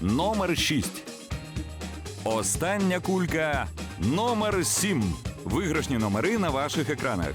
Номер 6. Остання кулька номер 7. Виграшні номери на ваших екранах.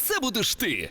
це будеш ти.